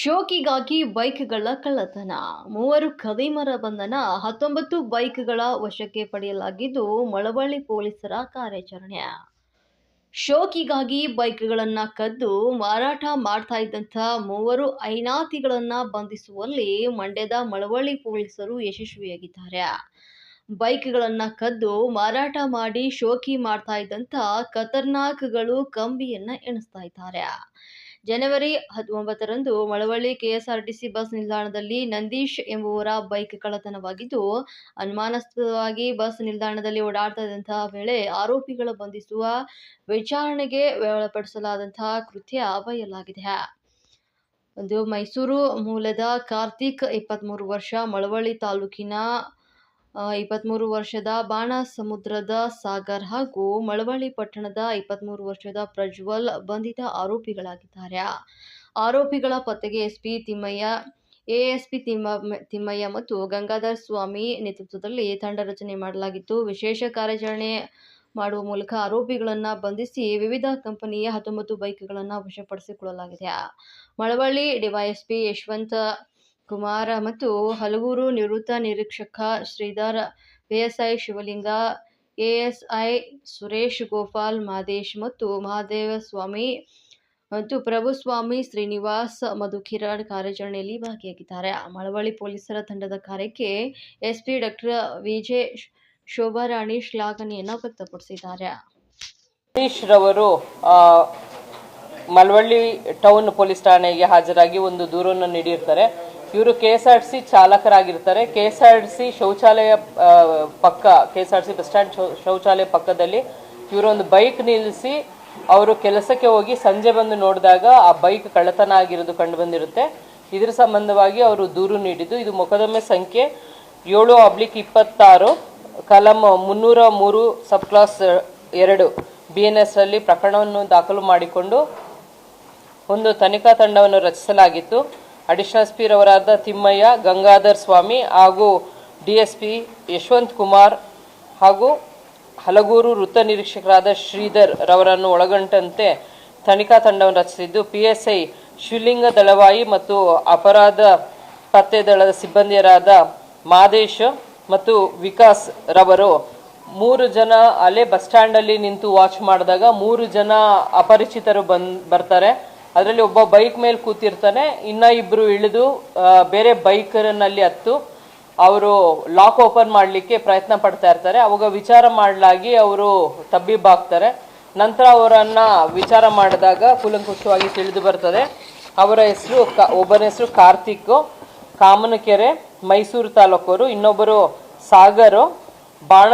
ಶೋಕಿಗಾಗಿ ಬೈಕ್ಗಳ ಕಳ್ಳತನ. ಮೂವರು ಖದೀಮರ ಬಂಧನ, ಹತ್ತೊಂಬತ್ತು ಬೈಕ್ಗಳ ವಶಕ್ಕೆ ಪಡೆಯಲಾಗಿದ್ದು, ಮಳವಳ್ಳಿ ಪೊಲೀಸರ ಕಾರ್ಯಾಚರಣೆ. ಶೋಕಿಗಾಗಿ ಬೈಕ್ಗಳನ್ನ ಕದ್ದು ಮಾರಾಟ ಮಾಡ್ತಾ ಇದ್ದಂಥ ಮೂವರು ಐನಾತಿಗಳನ್ನ ಬಂಧಿಸುವಲ್ಲಿ ಮಂಡ್ಯದ ಮಳವಳ್ಳಿ ಪೊಲೀಸರು ಯಶಸ್ವಿಯಾಗಿದ್ದಾರೆ. ಬೈಕ್ಗಳನ್ನ ಕದ್ದು ಮಾರಾಟ ಮಾಡಿ ಶೋಕಿ ಮಾಡ್ತಾ ಇದ್ದಂಥ ಖತರ್ನಾಕ್ಗಳು ಕಂಬಿಯನ್ನ ಎಣಿಸ್ತಾ ಇದ್ದಾರೆ. ಜನವರಿ ಹತ್ತೊಂಬತ್ತರಂದು ಮಳವಳ್ಳಿ ಕೆಎಸ್ಆರ್ಟಿಸಿ ಬಸ್ ನಿಲ್ದಾಣದಲ್ಲಿ ನಂದೀಶ್ ಎಂಬುವರ ಬೈಕ್ ಕಳ್ಳತನವಾಗಿದ್ದು, ಅನುಮಾನಾಸ್ಪದವಾಗಿ ಬಸ್ ನಿಲ್ದಾಣದಲ್ಲಿ ಓಡಾಡ್ತಾ ಇದ್ದಂತಹ ವೇಳೆ ಆರೋಪಿಗಳ ಬಂಧಿಸುವ ವಿಚಾರಣೆಗೆ ಒಳಪಡಿಸಲಾದಂತಹ ಕೃತ್ಯ ಬಯಲಾಗಿದೆ ಒಂದು ಮೈಸೂರು ಮೂಲದ ಕಾರ್ತಿಕ್ ಇಪ್ಪತ್ತ್ಮೂರು ವರ್ಷ ಮಳವಳ್ಳಿ ತಾಲೂಕಿನ ಇಪ್ಪತ್ತ್ಮೂರು ವರ್ಷದ ಬಾಣಸಮುದ್ರದ ಸಾಗರ್ ಹಾಗೂ ಮಳವಳ್ಳಿ ಪಟ್ಟಣದ ಇಪ್ಪತ್ತ್ಮೂರು ವರ್ಷದ ಪ್ರಜ್ವಲ್ ಬಂಧಿತ ಆರೋಪಿಗಳಾಗಿದ್ದಾರೆ. ಆರೋಪಿಗಳ ಪತ್ತೆಗೆ ಎಸ್ಪಿ ತಿಮ್ಮಯ್ಯ, ಎಎಸ್ಪಿ ತಿಮ್ಮ, ತಿಮ್ಮಯ್ಯ ಮತ್ತು ಗಂಗಾಧರ್ ಸ್ವಾಮಿ ನೇತೃತ್ವದಲ್ಲಿ ತಂಡ ರಚನೆ ಮಾಡಲಾಗಿತ್ತು. ವಿಶೇಷ ಕಾರ್ಯಾಚರಣೆ ಮಾಡುವ ಮೂಲಕ ಆರೋಪಿಗಳನ್ನು ಬಂಧಿಸಿ ವಿವಿಧ ಕಂಪನಿಯ ಹತ್ತೊಂಬತ್ತು ಬೈಕ್ಗಳನ್ನು ವಶಪಡಿಸಿಕೊಳ್ಳಲಾಗಿದೆ. ಮಳವಳ್ಳಿ ಡಿವೈಎಸ್ಪಿ ಯಶವಂತ ಕುಮಾರ್ ಮತ್ತು ಹಲಗೂರು ನಿವೃತ್ತ ನಿರೀಕ್ಷಕ ಶ್ರೀಧರ ಪಿಎಸ್ಐ ಶಿವಲಿಂಗ, ಎಎಸ್ಐ ಸುರೇಶ್ ಗೋಪಾಲ್ ಮಾದೇಶ್ ಮತ್ತು ಮಹಾದೇವಸ್ವಾಮಿ ಮತ್ತು ಪ್ರಭುಸ್ವಾಮಿ ಶ್ರೀನಿವಾಸ್ ಮಧುಕಿರಣ್ ಕಾರ್ಯಾಚರಣೆಯಲ್ಲಿ ಭಾಗಿಯಾಗಿದ್ದಾರೆ. ಮಳವಳ್ಳಿ ಪೊಲೀಸರ ತಂಡದ ಕಾರ್ಯಕ್ಕೆ SP doctor V J Shobharani ಶ್ಲಾಘನೆಯನ್ನು ವ್ಯಕ್ತಪಡಿಸಿದ್ದಾರೆ. ರವರು ಮಳವಳ್ಳಿ ಟೌನ್ ಪೊಲೀಸ್ ಠಾಣೆಗೆ ಹಾಜರಾಗಿ ಒಂದು ದೂರನ್ನು ನೀಡಿರ್ತಾರೆ. ಇವರು ಕೆ ಎಸ್ ಆರ್ ಸಿ ಚಾಲಕರಾಗಿರ್ತಾರೆ. ಕೆ ಎಸ್ ಆರ್ ಸಿ ಶೌಚಾಲಯ ಪಕ್ಕ K S R C bus stand ಶೌಚಾಲಯ ಪಕ್ಕದಲ್ಲಿ ಇವರೊಂದು ಬೈಕ್ ನಿಲ್ಲಿಸಿ ಅವರು ಕೆಲಸಕ್ಕೆ ಹೋಗಿ ಸಂಜೆ ಬಂದು ನೋಡಿದಾಗ ಆ ಬೈಕ್ ಕಳ್ಳತನ ಆಗಿರೋದು ಕಂಡು ಬಂದಿರುತ್ತೆ. ಇದರ ಸಂಬಂಧವಾಗಿ ಅವರು ದೂರು ನೀಡಿದ್ದು. ಇದು ಮೊಕದ್ದಮೆ ಸಂಖ್ಯೆ ಏಳು ಅಬ್ಲಿಕ್ ಇಪ್ಪತ್ತಾರು, ಕಲಂ ಮುನ್ನೂರ ಮೂರು, ಸಬ್ ಕ್ಲಾಸ್ ಎರಡು ಬಿ ಎನ್ ಎಸ್ ಅಲ್ಲಿ ಪ್ರಕರಣವನ್ನು ದಾಖಲು ಮಾಡಿಕೊಂಡು ಒಂದು ತನಿಖಾ ತಂಡವನ್ನು ರಚಿಸಲಾಗಿತ್ತು. ಅಡಿಷನಲ್ ಸ್ಪೀರ್ ಅವರಾದ ತಿಮ್ಮಯ್ಯ, ಗಂಗಾಧರ್ ಸ್ವಾಮಿ ಹಾಗೂ D S P Yashwant Kumar ಹಾಗೂ ಹಲಗೂರು ವೃತ್ತ ನಿರೀಕ್ಷಕರಾದ ಶ್ರೀಧರ್ ರವರನ್ನು ಒಳಗೊಂಡಂತೆ ತನಿಖಾ ತಂಡವನ್ನು ರಚಿಸಿದ್ದು P S I Shivalinga Dalavayi ಮತ್ತು ಅಪರಾಧ ಪತ್ತೆ ದಳದ ಸಿಬ್ಬಂದಿಯರಾದ ಮಾದೇಶ್ ಮತ್ತು ವಿಕಾಸ್ ರವರು ಮೂರು ಜನ ಅಲ್ಲೇ ಬಸ್ ಸ್ಟ್ಯಾಂಡಲ್ಲಿ ನಿಂತು ವಾಚ್ ಮಾಡಿದಾಗ ಮೂರು ಜನ ಅಪರಿಚಿತರು ಬಂದ್, ಬರ್ತಾರೆ. ಅದರಲ್ಲಿ ಒಬ್ಬ ಬೈಕ್ ಮೇಲೆ ಕೂತಿರ್ತಾನೆ, ಇನ್ನ ಇಬ್ರು ಇಳಿದು ಬೇರೆ ಬೈಕರ್ನಲ್ಲಿ ಹತ್ತು, ಅವರು ಲಾಕ್ ಓಪನ್ ಮಾಡಲಿಕ್ಕೆ ಪ್ರಯತ್ನ ಪಡ್ತಾ ಇರ್ತಾರೆ. ಅವಾಗ ವಿಚಾರ ಮಾಡಲಾಗಿ ಅವರು ತಬ್ಬಿಬ್ಬಾಗ್ತಾರೆ ನಂತರ ಅವರನ್ನ ವಿಚಾರ ಮಾಡಿದಾಗ ಕೂಲಂಕುಷವಾಗಿ ತಿಳಿದು ಬರ್ತದೆ. ಅವರ ಹೆಸರು ಒಬ್ಬನ ಹೆಸರು ಕಾರ್ತಿಕ್, ಕಾಮನಕೆರೆ, ಮೈಸೂರು ತಾಲೂಕವರು, ಇನ್ನೊಬ್ಬರು ಸಾಗರು ಬಾಣ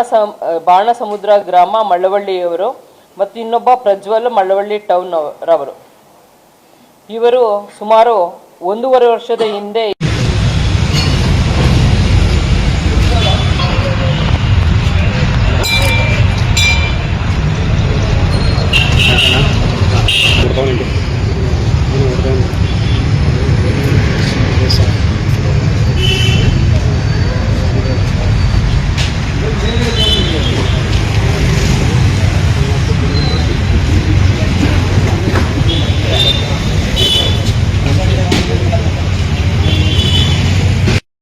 ಬಾಣ ಸಮುದ್ರ ಗ್ರಾಮ ಮಳ್ಳವಳ್ಳಿಯವರು ಮತ್ತು ಇನ್ನೊಬ್ಬ ಪ್ರಜ್ವಲ್ ಮಳ್ಳವಳ್ಳಿ ಟೌನ್ ರವರು. ಇವರು ಸುಮಾರು ಒಂದೂವರೆ ವರ್ಷದ ಹಿಂದೆ